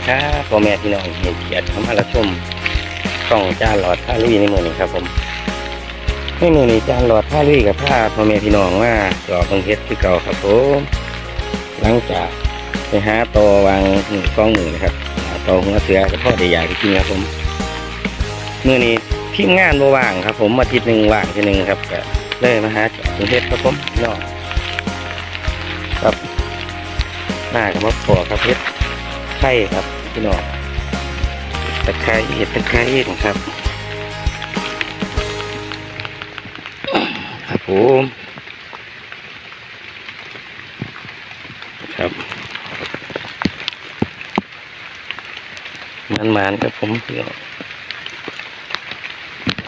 ก็กราบสวัสดีครับพ่อแม่พี่น้องเห็นเกียรติเข้ามารับชมช่องจานหลอดผ้าลุยในมือนี้ครับผมในมือนี้จานหลอดผ้าลุยกับผ้าพ่อแม่พี่น้องว่าจอบเบิ่งเฮ็ดคือเก่าครับผมหลังจากไปหาตอวางหนึ่งกล้องหนึ่งนะครับหาตอหัวเสือกับพ่อได้อยากไปกินครับผมมือนี้ทีมงานบว่างครับ ผมอาทิตย์หนึ่งว่างทีหนึ่งครับก็เลยมาหาจอบเบิ่งเฮ็ดครับผมพี่น้องครับหน้ากับมะพร้าวครับเฮ็ด ไข่ครับพี่น้องตะไคร้เห็ดตะไคร้นะครับครับผมครับมันมานๆครับผมพี่น้อง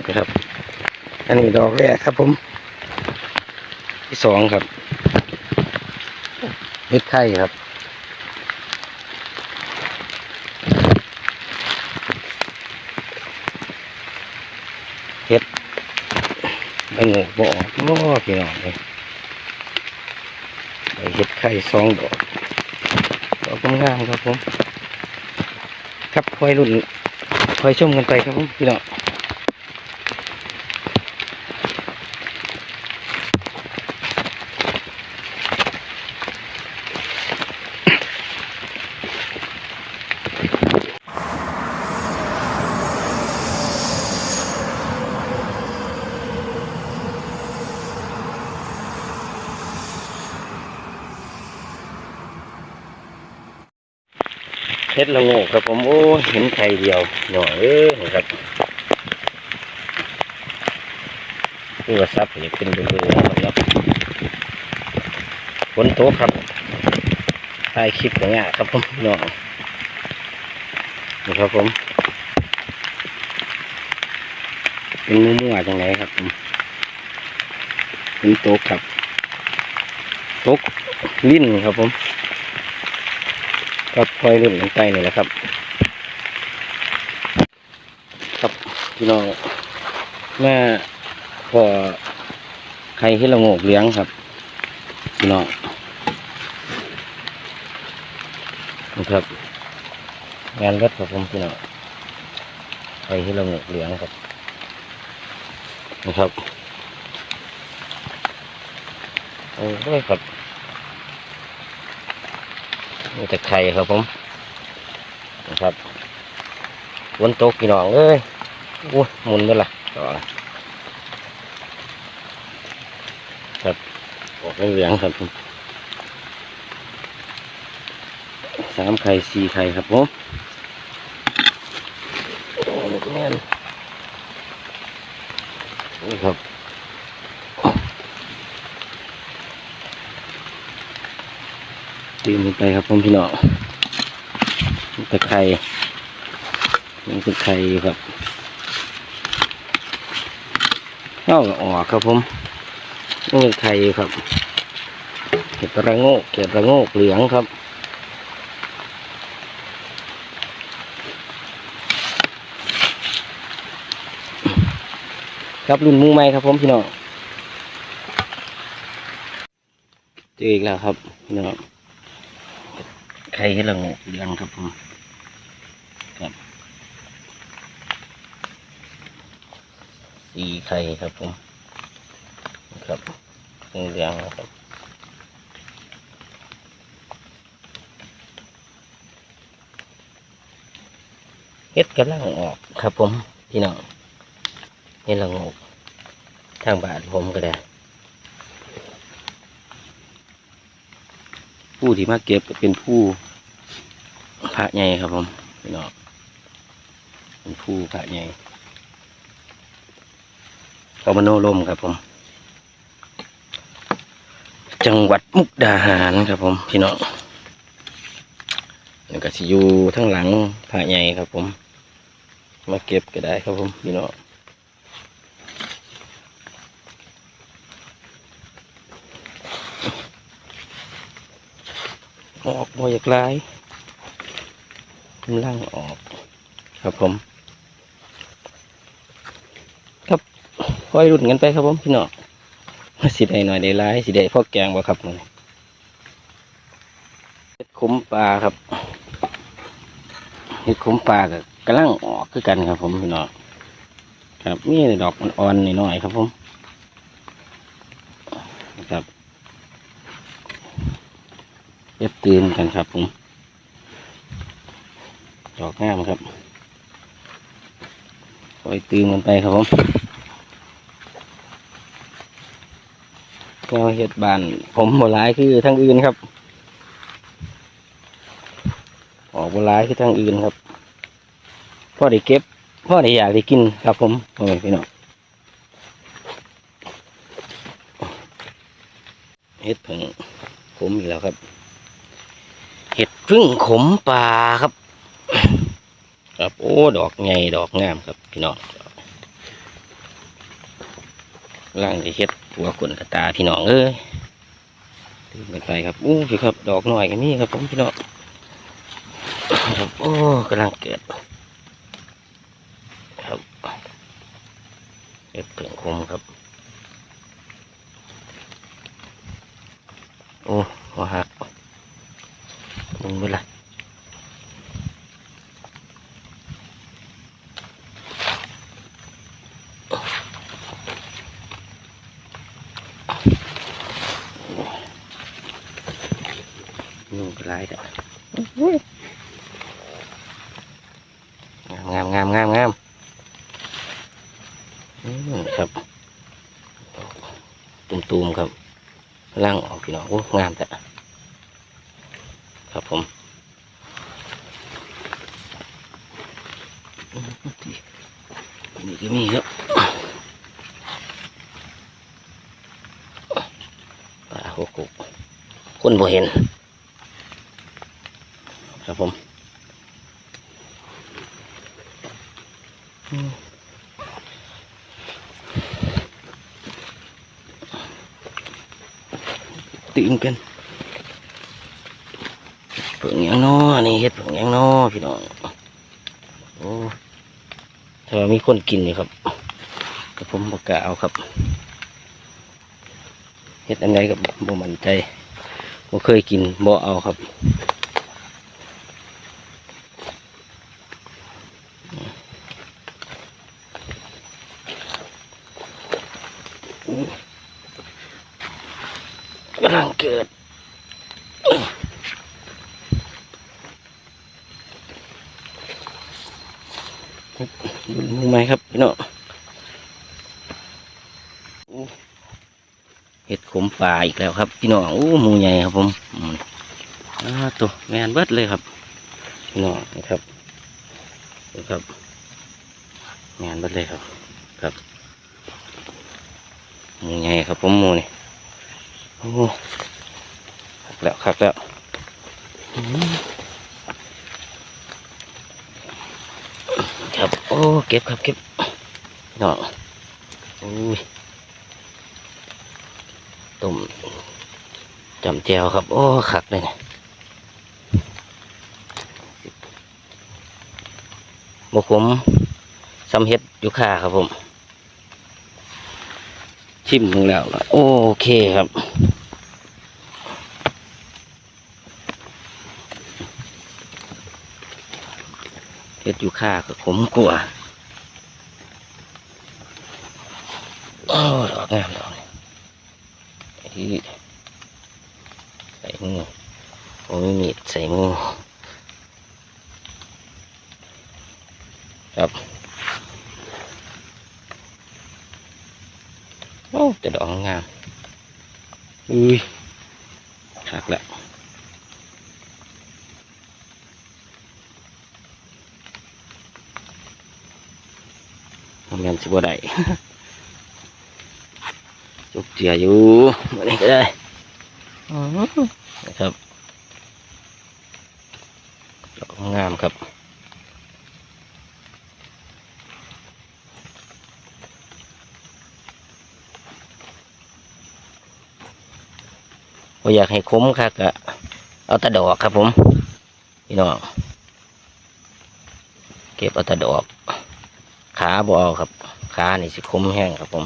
นะครับ อันนี้ดอกแรกครับผม ที่สองครับเห็ดไข่ครับ ไปงูบ่อโอ้พี่น้องเลยไปเห็ดไข่สองดอกดอกงามครับผม ครับคอยรุ่นคอยชมกันไปครับผมพี่น้อง เห็ดละโงกครับผมโอ้เห็นไข่เดียวหน่อยเอ้ครับคือว่าซับอยากเป็นเบลอๆครับฝนตกครับถ่ายคลิปอย่างเงี้ยครับผมพี่องนี่ครับผม เป็นมั่วๆจังไหนครับผมเป็นตกครับตกลิ้นครับผม ก็พลอยรุ่นลงไปนี่แหละครับ ครับพี่น้องแม่พอใครที่ละโงกเลี้ยงครับพี่น้องนะครับงานรถครับผมพี่น้องใครที่ละโงกเลี้ยงครับนะครับโอ้ยครับ นี่แต่ไข่ครับผมนะครับฝนตกี่น้องเอ้ยอู้หมุนไปละต่อครับออกเหลืองครับผมสามไข่สี่ไข่ครับผมโอ้ยแม่นนี่ครับ ตื่นไปครับผมพี่น้องตะไคร่นี่ตะไคร่ครับเข้าออกครับผมนี่ตะไคร่ครับเก็บระโงกเก็บระโงกเหลืองครับครับรุ่นมูไหมครับผมพี่น้องเจออีกแล้วครับพี่น้อง ไข่ให้ละโงกเลี้ยงครับผมครับสีไข่ครับผมครับเลี้ยงครับเฮ็ดกำลังออกครับผมพี่น้องเฮ็ดละโงกทางบานผมก็ได้ผู้ที่มาเก็บเป็นผู้ พระใหญ่ครับผมพี่น้องเป็นผู้พระใหญ่กมโนลมครับผม จังหวัดมุกดาหารครับผม พี่น้องนี่ก็สิอยู่ทั้งหลังพระใหญ่ครับผม มาเก็บก็ได้ครับผม พี่น้องออกมาจากลาย กำลังออกครับผม ครับค่อยรุ่นกันไปครับผมพี่น้องสิได้หน่อยได้ลายสิได้พอแกงบ่ครับมันเฮ็ดคุ้มปลาครับเห็ดขมปลาก็กำลังออกคือกันครับ ผมพี่น้องครับนี่ดอกอ่อนๆหน่อยๆครับผมครับเห็ดตื่นกันครับผม ดอกงามครับคอยตื่นกันไปครับผมแนวเห็ดบาน ผมโบหลายคือทั้งอื่นครับ ออกโบหลายคือทั้งอื่นครับพ่อได้เก็บพ่อได้อยากได้กินครับผมโอ้ยพี่น้องเห็ดผึ่งขมอีกแล้วครับ เห็ดพึ่งขมปลาครับ ครับ โอ้ดอกไงดอกงามครับพี่น้องล่างจะเห็ดหัวกลนกระตาพี่น้องเอ้ยตื่นกันไปครับอู้พี่ครับ ดอกหน่อยกันนี่ครับผมพี่น้องครับโอ้กำลังเกิดครับเห็ดเผืองคมครับ โอ้หัวหักมึงเวลา ระไรแต่งามงามงามงามอืมครับตุ่มๆครับล่างออกพี่น้องโอ้งามแต่ครับผมอืมนี่ก็มีครับปลาหกกคนบ่เห็น ครับผมอืม ตื่นกันเพิ่งยังน้อนี่เฮ็ดเพิ่งยังน้อพี่น้องโอ้ถ้าว่ามีคนกินนี่ครับก็ผมบอกกาเอาครับเฮ็ดอันใดกับบ่มั่นใจบ่เคยกินบ่เอาครับ กำลังเกิดมุงไหมครับพี่น้องอู้เห็ดขมป่าอีกแล้วครับ พี่น้องอู้หมูใหญ่ครับผมอืมอ่าตัวแมนเบิดเลยครับ พี่น้องนะครับดูครับแมนเบิดเลยครับ ครับหมูใหญ่ครับผมหมูนี่ โอ้คักแล้วคักแล้วอืมครับโอ้เก็บครับเก็บเนาะอุ้ยต้มจำแจวครับ โอ้คักเลยเนี่ยบกผมซ้ำเฮ็ดอยู่ค่าครับผม ชิมดูแล้วก็โอเคครับ เฮ็ดอยู่ค่าก็ขมกลัวโอ้ดอกงามดอกนี่ที่ใส่มือโอ้มีมีดใส่มือครับโอ้แต่ดอกงามอุ้ยหักแล้ว แม่นสิบ่ได้จุกเจียอยู่มานี่ก็ได้อื้อหือนะครับดอกงามครับว่าอยากให้คุ้มค่ะก็เอาแตะดอกครับผม พี่น้อง เก็บเอาแตะดอก ขาบอครับ ขานี่สิคมแห้งครับผม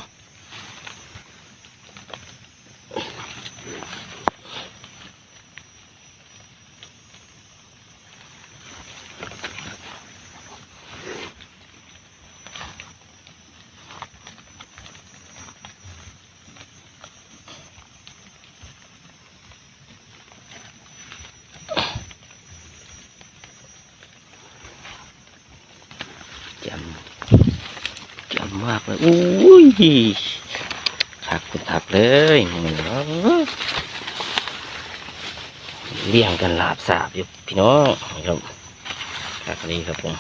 จำ จำมากเลยอุ้ยถักคุณถักเลยมือเนาะเลี้ยงกันลาบสาบอยู่พี่น้องครับถักนี้ครับผม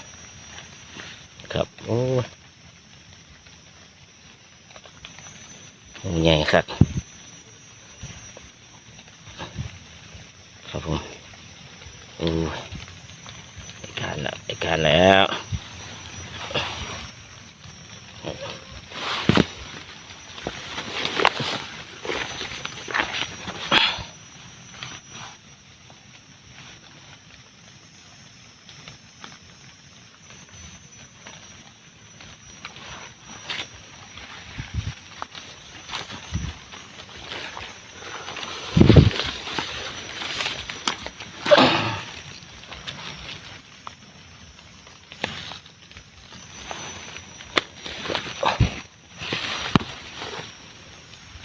ครับโอ้ยโอ้ใหญ่ครับครับผมโอ้ได้การแล้วได้การแล้ว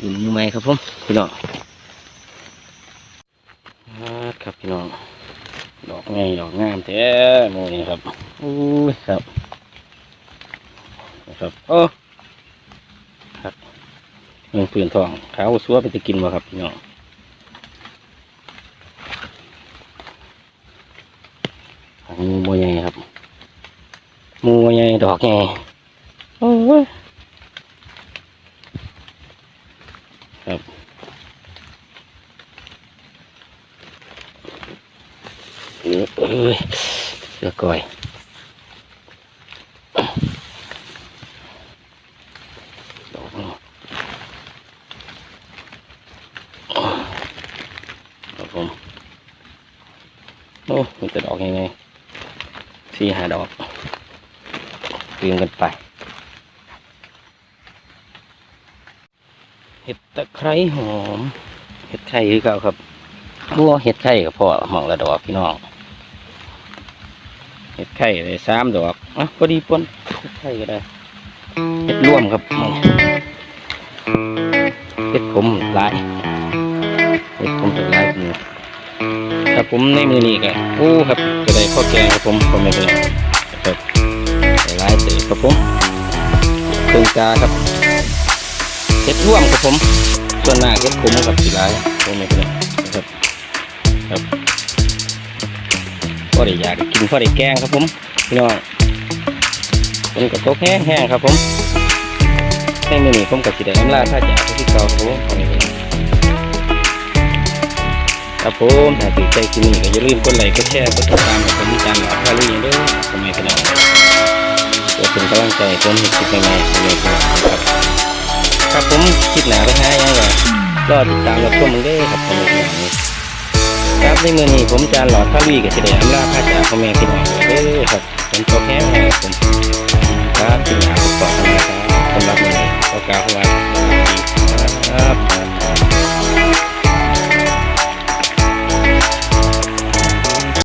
อยู่มือไหมครับผม พี่น้องครับพี่น้อง ดอกไงดอกงามแท้โมนี่ครับอุ้ยครับครับโอ้ครับเงินปืนทองขาวซัวไปจะกินบ่ครับพี่น้องอันนี้โมใหญ่ครับโมใหญ่ดอกใหญ่โอ้ย ครับ เอ้ยเอ้ยเสือก่อยดอกนี่ครับผมโอ้มันจะดอกยังไงสี่หาดอกเตรียมกันไป เห็ดตะไคร้หอม เห็ดไข่คือเก่าครับบัวเห็ดไข่กับพ่อหมองละดอกพี่น้อง ห็ดไข่เลยสามดอกอะพอดีปนเห็ดไข่ก็ได้เห็ดร่วมครับหมองเห็ดผมหลายเห็ดผมตัวหลายมือครับผมในมือนี้ก็โอ้ครับจะได้ข้อแกงครับผมผมไม่เป็นไรครับได้หลายเต๋ครับผมเพิ่งกาครับเห็ดร่วมครับผมส่วนหน้ากเห็ดขมกับสีร้ายผมไม่เป็นไรนะครับครับพ อได้อยากกินพอได้แกงครับผมพี่น้องเป็นกระตกแห้งๆครับผมในมือนี้ผมกับสีแดงน้ำลาถ้าจากที่เก่าครับผมผมไม่เป็นไรครับผมถ้าติดใจกินนี่ก็อย่าลืมกดไลค์กดแชร์กดติดตามกับผมจานหลอดพาลุยนด้วยผมไม่เป็นไรเพื่อเป็นกำลังใจให้ผมเห็นคลิปใหม่ๆผมไม่เป็นครับครับผมคิดหนาไปให้ยังไงรอติดตามรับชมมึงได้ครับผมอย่างนี้ ครับในมือนี้ผมจานหลอดพาลุยกับเฉลยอำลาพระจากพ่อแม่พี่น้องเด้ครับเป็นตัวแค่ไหนผมครับที่หนาผมขอทำนะครับสำหรับมือนี้ก็กล่าวคำว่าสวัสดีครับ